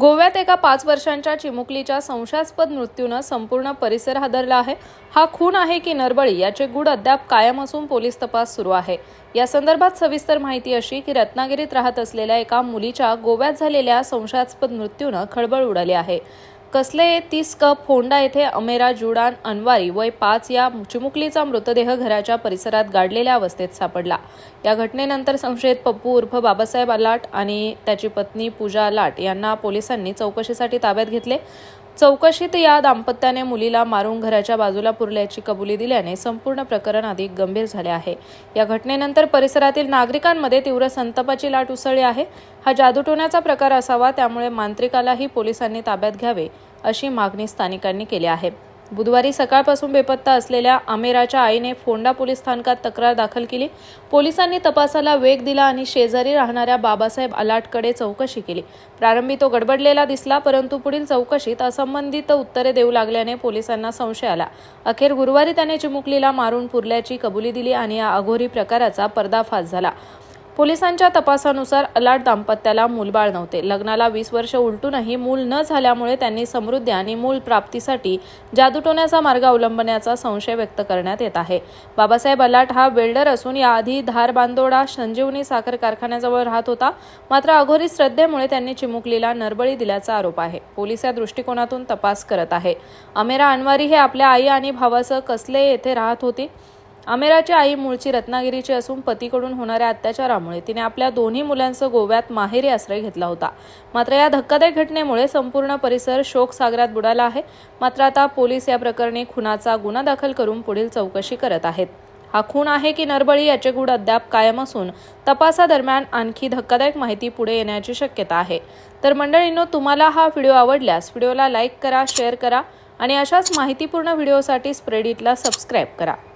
गोव्यात एका पाच वर्षांच्या चिमुकलीच्या संशयास्पद मृत्यूनं संपूर्ण परिसर हादरला आहे. हा खून आहे की नरबळी याचे गुड अद्याप कायम असून पोलीस तपास सुरू आहे. या संदर्भात सविस्तर माहिती अशी की रत्नागिरीत राहत असलेल्या एका मुलीच्या गोव्यात झालेल्या संशयास्पद मृत्यूनं खळबळ उडाली आहे. कसले तीस कप होंडा येथे अमेरा जुडान अनवारी वय पाच या चिमुकलीचा मृतदेह घराच्या परिसरात गाडलेल्या अवस्थेत सापडला. या घटनेनंतर संशयित पप्पू उर्फ बाबासाहेब अलाट आणि त्याची पत्नी पूजा अलाट यांना पोलिसांनी चौकशीसाठी ताब्यात घेतले. चौकशीत या दाम्पत्याने मुलीला मारून घराच्या बाजूला पुरल्याची कबुली दिल्याने संपूर्ण प्रकरण अधिक गंभीर झाले आहे. या घटनेनंतर परिसरातील नागरिकांमध्ये तीव्र संतापाची लाट उसळली आहे. हा जादूटोण्याचा प्रकार असावा त्यामुळे मांत्रिकालाही पोलिसांनी ताब्यात घ्यावे अशी मागणी स्थानिकांनी केली आहे. बुधवारी सकाळपासून बेपत्ता असलेल्या आमेराच्या आईने फोंडा पोलीस स्थानकात तक्रार दाखल केली. पोलिसांनी तपासाला वेग दिला आणि शेजारी राहणाऱ्या बाबासाहेब अलाटकडे चौकशी केली. प्रारंभी तो गडबडलेला दिसला परंतु पुढील चौकशीत असंबंधित उत्तरे देऊ लागल्याने पोलिसांना संशय आला. अखेर गुरुवारी त्याने चिमुकलीला मारून पुरल्याची कबुली दिली आणि या अघोरी प्रकाराचा पर्दाफाश झाला. पोलिसांच्या तपासानुसार अलाट दाम्पत्याला मूलबाळ नव्हते. लग्नाला वीस वर्ष उलटूनही मूल न झाल्यामुळे त्यांनी समृद्धी आणि मूल प्राप्तीसाठी जादूटोण्याचा मार्ग अवलंबण्याचा संशय व्यक्त करण्यात येत आहे. बाबासाहेब अलाट हा वेल्डर असून याआधी धारबांदोडा संजीवनी साखर कारखान्याजवळ राहत होता. मात्र अघोरी श्रद्धेमुळे त्यांनी चिमुकलीला नरबळी दिल्याचा आरोप आहे. पोलीस या दृष्टिकोनातून तपास करत आहे. अमेरा अनवारी हे आपल्या आई आणि भावासह कसले येथे राहत होती? अमेराची आई मूळची रत्नागिरीची असून पतीकडून होणाऱ्या अत्याचारामुळे तिने आपल्या दोन्ही मुलांसह गोव्यात माहेरी आश्रय घेतला होता. मात्र या धक्कादायक घटनेमुळे संपूर्ण परिसर शोकसागरात बुडाला आहे. मात्र आता पोलीस या प्रकरणी खुनाचा गुन्हा दाखल करून पुढील चौकशी करत आहेत. हा खून आहे की नरबळी याचे गुढ अद्याप कायम असून तपासादरम्यान आणखी धक्कादायक माहिती पुढे येण्याची शक्यता आहे. तर मंडळींनो तुम्हाला हा व्हिडिओ आवडल्यास व्हिडिओला लाईक करा शेअर करा आणि अशाच माहितीपूर्ण व्हिडिओसाठी स्प्रेडिटला सबस्क्राईब करा.